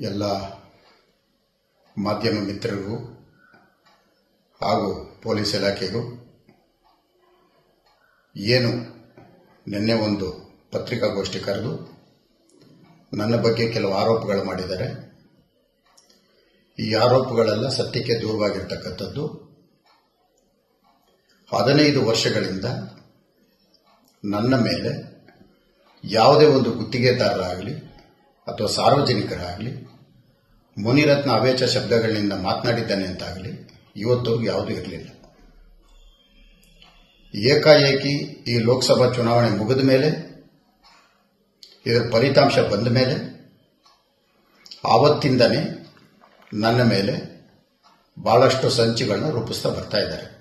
ಎಲ್ಲ ಮಾಧ್ಯಮ ಮಿತ್ರರಿಗೂ ಹಾಗೂ ಪೊಲೀಸ್ ಇಲಾಖೆಗೂ ಏನು ನಿನ್ನೆ ಒಂದು ಪತ್ರಿಕಾಗೋಷ್ಠಿ ಕರೆದು ನನ್ನ ಬಗ್ಗೆ ಕೆಲವು ಆರೋಪಗಳು ಮಾಡಿದ್ದಾರೆ. ಈ ಆರೋಪಗಳೆಲ್ಲ ಸತ್ಯಕ್ಕೆ ದೂರವಾಗಿರ್ತಕ್ಕಂಥದ್ದು. ಹದಿನೈದು ವರ್ಷಗಳಿಂದ ನನ್ನ ಮೇಲೆ ಯಾವುದೇ ಒಂದು ಗುತ್ತಿಗೆದಾರರಾಗಲಿ ಅಥವಾ ಸಾರ್ವಜನಿಕರಾಗಲಿ ಮುನಿರತ್ನ ಅವೇಚ ಶಬ್ದಗಳಿಂದ ಮಾತನಾಡಿದ್ದಾನೆ ಅಂತಾಗಲಿ, ಇವತ್ತು ಯಾವುದೂ ಇರಲಿಲ್ಲ. ಏಕಾಏಕಿ ಈ ಲೋಕಸಭಾ ಚುನಾವಣೆ ಮುಗಿದ ಮೇಲೆ, ಇದರ ಫಲಿತಾಂಶ ಬಂದ ಮೇಲೆ, ಆವತ್ತಿಂದನೇ ನನ್ನ ಮೇಲೆ ಬಹಳಷ್ಟು ಸಂಚುಗಳನ್ನ ರೂಪಿಸ್ತಾ ಬರ್ತಾ ಇದ್ದಾರೆ.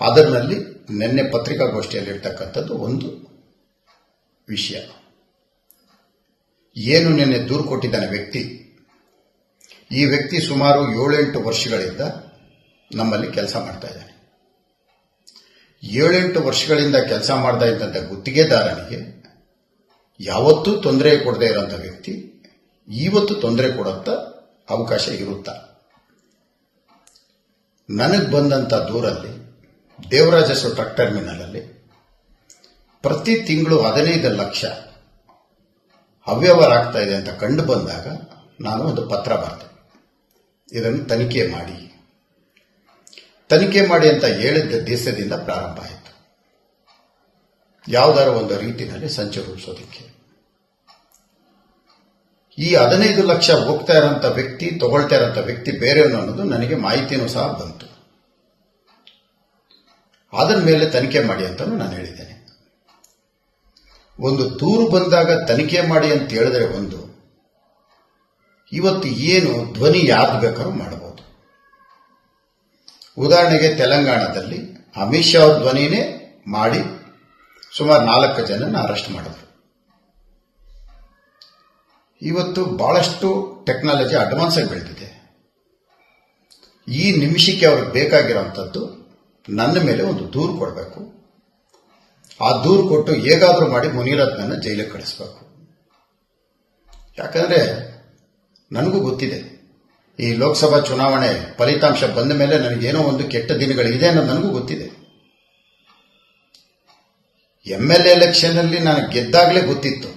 ಅದರಲ್ಲಿ ನಿನ್ನೆ ಪತ್ರಿಕಾಗೋಷ್ಠಿಯಲ್ಲಿರ್ತಕ್ಕಂಥದ್ದು ಒಂದು ವಿಷಯ. ಏನು ನಿನ್ನೆ ದೂರು ಕೊಟ್ಟಿದ್ದಾನೆ ವ್ಯಕ್ತಿ ಈ ವ್ಯಕ್ತಿ ಸುಮಾರು ಏಳೆಂಟು ವರ್ಷಗಳಿಂದ ನಮ್ಮಲ್ಲಿ ಕೆಲಸ ಮಾಡ್ತಾ ಇದ್ದಾನೆ. ಏಳೆಂಟು ವರ್ಷಗಳಿಂದ ಕೆಲಸ ಮಾಡ್ತಾ ಇದ್ದಂಥ ಗುತ್ತಿಗೆದಾರನಿಗೆ ಯಾವತ್ತೂ ತೊಂದರೆ ಕೊಡದೇ ಇರೋಂಥ ವ್ಯಕ್ತಿ ಇವತ್ತು ತೊಂದರೆ ಕೊಡುತ್ತ ಅವಕಾಶ ಇರುತ್ತಾ. ನನಗೆ ಬಂದಂಥ ದೂರಲ್ಲಿ ದೇವರಾಜಸ್ವ ಟ್ರಕ್ ಟರ್ಮಿನಲಲ್ಲಿ ಪ್ರತಿ ತಿಂಗಳು ಹದಿನೈದು ಲಕ್ಷ ಅವ್ಯವಹಾರ ಆಗ್ತಾ ಇದೆ ಅಂತ ಕಂಡು ಬಂದಾಗ ನಾನು ಒಂದು ಪತ್ರ ಬರೆದೆ. ಇದನ್ನು ತನಿಖೆ ಮಾಡಿ. ತನಿಖೆ ಮಾಡಿ ಅಂತ ಹೇಳಿದ್ದ ದೇಶದಿಂದ ಪ್ರಾರಂಭ ಆಯಿತು. ಯಾವುದಾರ ಒಂದು ರೀತಿಯಲ್ಲಿ ಸಂಚು ರೂಪಿಸೋದಕ್ಕೆ. ಈ ಹದಿನೈದು ಲಕ್ಷ ಹೋಗ್ತಾ ಇರೋಂಥ ವ್ಯಕ್ತಿ, ತಗೊಳ್ತಾ ಇರೋಂಥ ವ್ಯಕ್ತಿ ಬೇರೆಯವನು ಅನ್ನೋದು ನನಗೆ ಮಾಹಿತಿಯೂ ಸಹ ಬಂತು. ಅದರ ಮೇಲೆ ತನಿಖೆ ಮಾಡಿ ಅಂತಲೂ ನಾನು ಹೇಳಿದ್ದೇನೆ. ಒಂದು ದೂರು ಬಂದಾಗ ತನಿಖೆ ಮಾಡಿ ಅಂತ ಹೇಳಿದ್ರೆ ಒಂದು ಇವತ್ತು ಏನು ಧ್ವನಿ ಯಾವ್ದು ಬೇಕಾದ್ರೂ ಮಾಡಬಹುದು ಉದಾಹರಣೆಗೆ ತೆಲಂಗಾಣದಲ್ಲಿ ಅಮಿತ್ ಶಾ ಅವ್ರ ಧ್ವನಿನೇ ಮಾಡಿ ಸುಮಾರು ನಾಲ್ಕು ಜನನ ಅರೆಸ್ಟ್ ಮಾಡಿದ್ರು. ಇವತ್ತು ಬಹಳಷ್ಟು ಟೆಕ್ನಾಲಜಿ ಅಡ್ವಾನ್ಸ್ ಆಗಿ ಬೆಳೆದಿದೆ. ಈ ನಿಮಿಷಕ್ಕೆ ಅವ್ರಿಗೆ ಬೇಕಾಗಿರೋಂಥದ್ದು ನನ್ನ ಮೇಲೆ ಒಂದು ದೂರು ಕೊಡಬೇಕು. ಆ ದೂರು ಕೊಟ್ಟು ಹೇಗಾದರೂ ಮಾಡಿ ಮುನಿರತ್ನನ್ನ ಜೈಲಿಗೆ ಕಳಿಸ್ಬೇಕು. ಯಾಕಂದ್ರೆ ನನಗೂ ಗೊತ್ತಿದೆ. ಈ ಲೋಕಸಭಾ ಚುನಾವಣೆ ಫಲಿತಾಂಶ ಬಂದ ಮೇಲೆ ನನಗೇನೋ ಒಂದು ಕೆಟ್ಟ ದಿನಗಳಿದೆ ಅನ್ನೋದು ನನಗೂ ಗೊತ್ತಿದೆ. ಎಂ ಎಲ್ ಎಲೆಕ್ಷನ್ ಅಲ್ಲಿ ನಾನು ಗೆದ್ದಾಗಲೇ ಗೊತ್ತಿತ್ತು.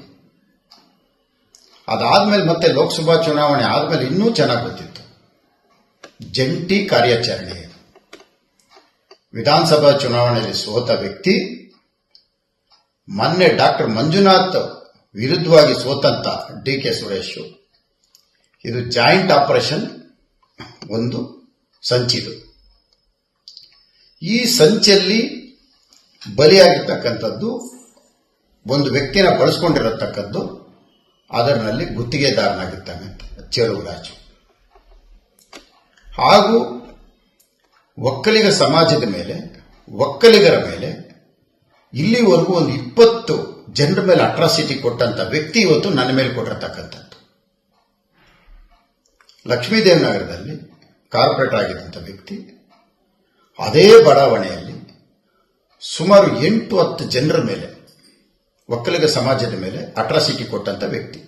ಅದಾದ್ಮೇಲೆ ಮತ್ತೆ ಲೋಕಸಭಾ ಚುನಾವಣೆ ಆದ್ಮೇಲೆ ಇನ್ನೂ ಚೆನ್ನಾಗಿ ಗೊತ್ತಿತ್ತು. ಜಂಟಿ ಕಾರ್ಯಾಚರಣೆ. ವಿಧಾನಸಭಾ ಚುನಾವಣೆಯಲ್ಲಿ ಸೋತ ವ್ಯಕ್ತಿ, ಮೊನ್ನೆ ಡಾಕ್ಟರ್ ಮಂಜುನಾಥ್ ವಿರುದ್ಧವಾಗಿ ಸೋತಂತ ಡಿ ಕೆ ಸುರೇಶ್. ಇದು ಜಾಯಿಂಟ್ ಆಪರೇಷನ್ ಒಂದು ಸಂಚಿದು. ಈ ಸಂಚಲ್ಲಿ ಬಲಿಯಾಗಿರ್ತಕ್ಕಂಥದ್ದು ಒಂದು ವ್ಯಕ್ತಿನ ಬಳಸ್ಕೊಂಡಿರತಕ್ಕದ್ದು ಅದರಲ್ಲಿ ಗುತ್ತಿಗೆದಾರನಾಗಿರ್ತಾನೆ ಚೆಲುವರಾಜು ಹಾಗೂ ಒಕ್ಕಲಿಗ ಸಮಾಜದ ಮೇಲೆ, ಒಕ್ಕಲಿಗರ ಮೇಲೆ ಇಲ್ಲಿವರೆಗೂ ಒಂದು ಇಪ್ಪತ್ತು ಜನರ ಮೇಲೆ ಅಟ್ರಾಸಿಟಿ ಕೊಟ್ಟಂತ ವ್ಯಕ್ತಿ ಇವತ್ತು ನನ್ನ ಮೇಲೆ ಕೊಟ್ಟಿರತಕ್ಕಂಥದ್ದು. ಲಕ್ಷ್ಮೀದೇವ್ ನಗರದಲ್ಲಿ ಕಾರ್ಪೊರೇಟರ್ ಆಗಿದ್ದಂಥ ವ್ಯಕ್ತಿ, ಅದೇ ಬಡಾವಣೆಯಲ್ಲಿ ಸುಮಾರು ಎಂಟು ಹತ್ತು ಜನರ ಮೇಲೆ, ಒಕ್ಕಲಿಗ ಸಮಾಜದ ಮೇಲೆ ಅಟ್ರಾಸಿಟಿ ಕೊಟ್ಟಂತ ವ್ಯಕ್ತಿ.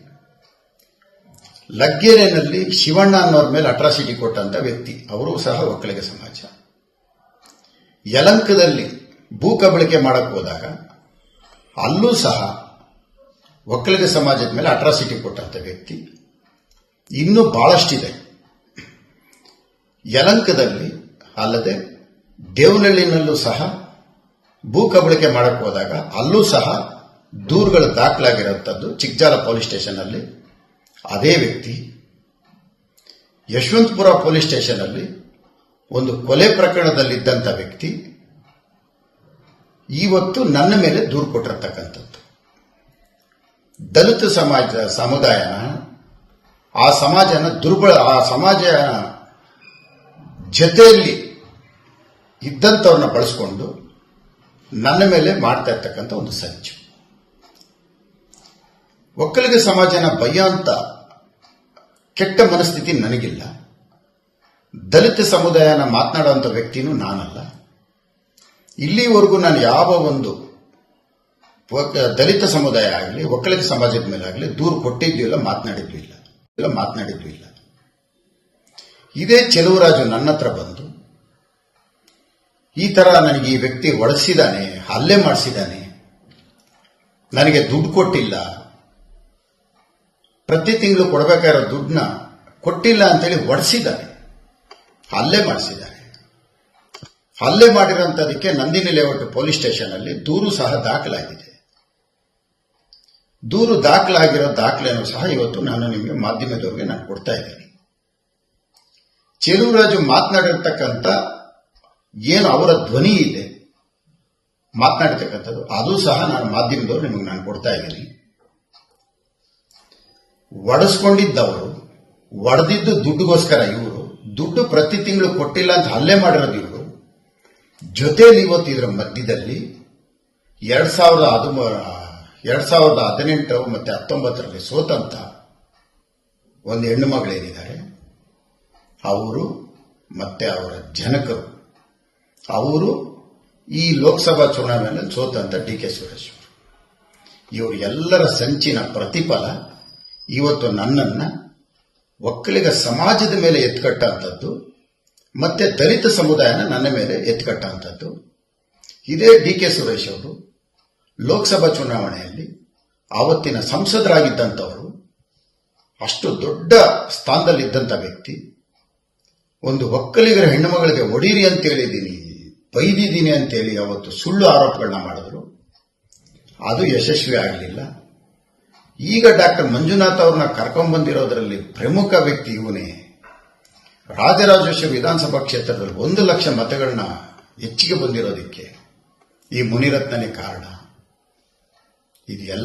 ಲಗ್ಗೆರೆನಲ್ಲಿ ಶಿವಣ್ಣ ಅನ್ನೋರ ಮೇಲೆ ಅಟ್ರಾಸಿಟಿ ಕೊಟ್ಟಂತ ವ್ಯಕ್ತಿ, ಅವರು ಸಹ ಒಕ್ಕಲಿಗ ಸಮಾಜ. ಯಲಂಕದಲ್ಲಿ ಭೂ ಕಬಳಿಕೆ ಮಾಡಕ್ ಹೋದಾಗ ಅಲ್ಲೂ ಸಹ ಒಕ್ಕಲಿಗ ಸಮಾಜದ ಮೇಲೆ ಅಟ್ರಾಸಿಟಿ ಕೊಟ್ಟಂತ ವ್ಯಕ್ತಿ. ಇನ್ನೂ ಬಹಳಷ್ಟಿದೆ. ಯಲಂಕದಲ್ಲಿ ಅಲ್ಲದೆ ದೇವನಳ್ಳಿನಲ್ಲೂ ಸಹ ಭೂ ಕಬಳಿಕೆ ಮಾಡಕ್ಕೆ ಹೋದಾಗ ಅಲ್ಲೂ ಸಹ ದೂರುಗಳು ದಾಖಲಾಗಿರುವಂಥದ್ದು ಚಿಕ್ಕಜಾಲ ಪೊಲೀಸ್ ಸ್ಟೇಷನ್ ಅಲ್ಲಿ ಅದೇ ವ್ಯಕ್ತಿ ಯಶವಂತಪುರ ಪೊಲೀಸ್ ಸ್ಟೇಷನ್ ಅಲ್ಲಿ ಒಂದು ಕೊಲೆ ಪ್ರಕರಣದಲ್ಲಿದ್ದಂಥ ವ್ಯಕ್ತಿ ಇವತ್ತು ನನ್ನ ಮೇಲೆ ದೂರು ಕೊಟ್ಟಿರತಕ್ಕಂಥದ್ದು. ದಲಿತ ಸಮಾಜ, ಸಮುದಾಯನ ಆ ಸಮಾಜನ ದುರ್ಬಲ, ಆ ಸಮಾಜ ಜತೆಯಲ್ಲಿ ಇದ್ದಂಥವ್ರನ್ನ ಬಳಸ್ಕೊಂಡು ನನ್ನ ಮೇಲೆ ಮಾಡ್ತಾ ಇರ್ತಕ್ಕಂಥ ಒಂದು ಸಂಚು ಒಕ್ಕಲಿಗ ಸಮಾಜನ ಭಯ ಅಂತ ಕೆಟ್ಟ ಮನಸ್ಥಿತಿ ನನಗಿಲ್ಲ. ದಲಿತ ಸಮುದಾಯನ ಮಾತನಾಡುವಂಥ ವ್ಯಕ್ತಿನೂ ನಾನಲ್ಲ. ಇಲ್ಲಿವರೆಗೂ ನಾನು ಯಾವ ಒಂದು ದಲಿತ ಸಮುದಾಯ ಆಗಲಿ, ಒಕ್ಕಲಿಗ ಸಮಾಜದ ಮೇಲೆ ಆಗಲಿ ದೂರು ಮಾತನಾಡಿದ್ದೂ ಇಲ್ಲ ಎಲ್ಲ ಮಾತನಾಡಿದ್ದು ಇಲ್ಲ. ಇದೇ ಚೆಲುವರಾಜು ನನ್ನ ಹತ್ರ ಬಂದು, ಈ ತರ ನನಗೆ ಈ ವ್ಯಕ್ತಿ ಒಡಿಸಿದಾನೆ ಹಲ್ಲೆ ಮಾಡಿಸಿದಾನೆ ನನಗೆ ದುಡ್ಡು ಕೊಟ್ಟಿಲ್ಲ, ಪ್ರತಿ ತಿಂಗಳು ಕೊಡಬೇಕಾಗಿರೋ ದುಡ್ಡನ್ನ ಕೊಟ್ಟಿಲ್ಲ ಅಂತೇಳಿ ಒಡಿಸಿದ್ದಾನೆ ಹಲ್ಲೆ ಮಾಡಿಸಿದ್ದಾನೆ. ಹಲ್ಲೆ ಮಾಡಿರೋಂಥದಕ್ಕೆ ನಂದಿನಿ ಲೇಔಟ್ ಪೊಲೀಸ್ ಸ್ಟೇಷನ್ ಅಲ್ಲಿ ದೂರು ಸಹ ದಾಖಲಾಗಿದೆ. ದೂರು ದಾಖಲಾಗಿರೋ ದಾಖಲೆಯನ್ನು ಸಹ ಇವತ್ತು ನಾನು ನಿಮಗೆ ಮಾಧ್ಯಮದವರಿಗೆ ನಾನು ಕೊಡ್ತಾ ಇದ್ದೀನಿ. ಚೆಲುವರಾಜು ಮಾತನಾಡಿರ್ತಕ್ಕಂಥ ಏನು ಅವರ ಧ್ವನಿ ಇದೆ ಮಾತನಾಡತಕ್ಕಂಥದ್ದು ಅದು ಸಹ ನಾನು ಮಾಧ್ಯಮದವರು ನಿಮಗೆ ನಾನು ಕೊಡ್ತಾ ಇದ್ದೀನಿ. ಒಡಿಸ್ಕೊಂಡಿದ್ದವರು, ಒಡೆದಿದ್ದು ದುಡ್ಡುಗೋಸ್ಕರ ಇವರು, ದುಡ್ಡು ಪ್ರತಿ ತಿಂಗಳು ಕೊಟ್ಟಿಲ್ಲ ಅಂತ ಹಲ್ಲೆ ಮಾಡಿರೋದು ಇವರು ಜೊತೆಯಲ್ಲಿ ಇವತ್ತು ಇದರ ಮಧ್ಯದಲ್ಲಿ ಎರಡ್ ಸಾವಿರದ ಹದಿಮೂ ಎರಡ್ ಸಾವಿರದ ಹದಿನೆಂಟು ಮತ್ತೆ ಹತ್ತೊಂಬತ್ತರಲ್ಲಿ ಸೋತಂತ ಒಂದು ಹೆಣ್ಣು ಮಗಳೇನಿದ್ದಾರೆ ಅವರು ಮತ್ತೆ ಅವರ ಜನಕರು. ಅವರು ಈ ಲೋಕಸಭಾ ಚುನಾವಣೆಯಲ್ಲಿ ಸೋತಂತ ಡಿ ಕೆ ಸುರೇಶ್ ಇವರು ಎಲ್ಲರ ಸಂಚಿನ ಪ್ರತಿಫಲ ಇವತ್ತು ನನ್ನನ್ನ ಒಕ್ಕಲಿಗ ಸಮಾಜದ ಮೇಲೆ ಎತ್ಕಟ್ಟಂಥದ್ದು, ಮತ್ತೆ ದಲಿತ ಸಮುದಾಯನ ನನ್ನ ಮೇಲೆ ಎತ್ಕಟ್ಟಂಥದ್ದು. ಇದೇ ಡಿ ಕೆ ಸುರೇಶ್ ಅವರು ಲೋಕಸಭಾ ಚುನಾವಣೆಯಲ್ಲಿ ಆವತ್ತಿನ ಸಂಸದರಾಗಿದ್ದಂಥವರು ಅಷ್ಟು ದೊಡ್ಡ ಸ್ಥಾನದಲ್ಲಿದ್ದಂಥ ವ್ಯಕ್ತಿ, ಒಂದು ಒಕ್ಕಲಿಗರ ಹೆಣ್ಣುಮಗಳಿಗೆ ಒಡೀರಿ ಅಂತ ಹೇಳಿದ್ದೀನಿ ಬೈದಿದ್ದೀನಿ ಅಂತೇಳಿ ಅವತ್ತು ಸುಳ್ಳು ಆರೋಪಗಳನ್ನ ಮಾಡಿದ್ರು. ಅದು ಯಶಸ್ವಿ ಆಗಲಿಲ್ಲ. ಈಗ ಡಾಕ್ಟರ್ ಮಂಜುನಾಥ್ ಅವ್ರನ್ನ ಕರ್ಕೊಂಡ್ಬಂದಿರೋದ್ರಲ್ಲಿ ಪ್ರಮುಖ ವ್ಯಕ್ತಿ ಇವನೇ. ರಾಜರಾಜೇಶ್ವರಿ ವಿಧಾನಸಭಾ ಕ್ಷೇತ್ರದಲ್ಲಿ ಒಂದು ಲಕ್ಷ ಮತಗಳನ್ನ ಹೆಚ್ಚಿಗೆ ಬಂದಿರೋದಕ್ಕೆ ಈ ಮುನಿರತ್ನನೇ ಕಾರಣ. ಇದು ಎಲ್ಲ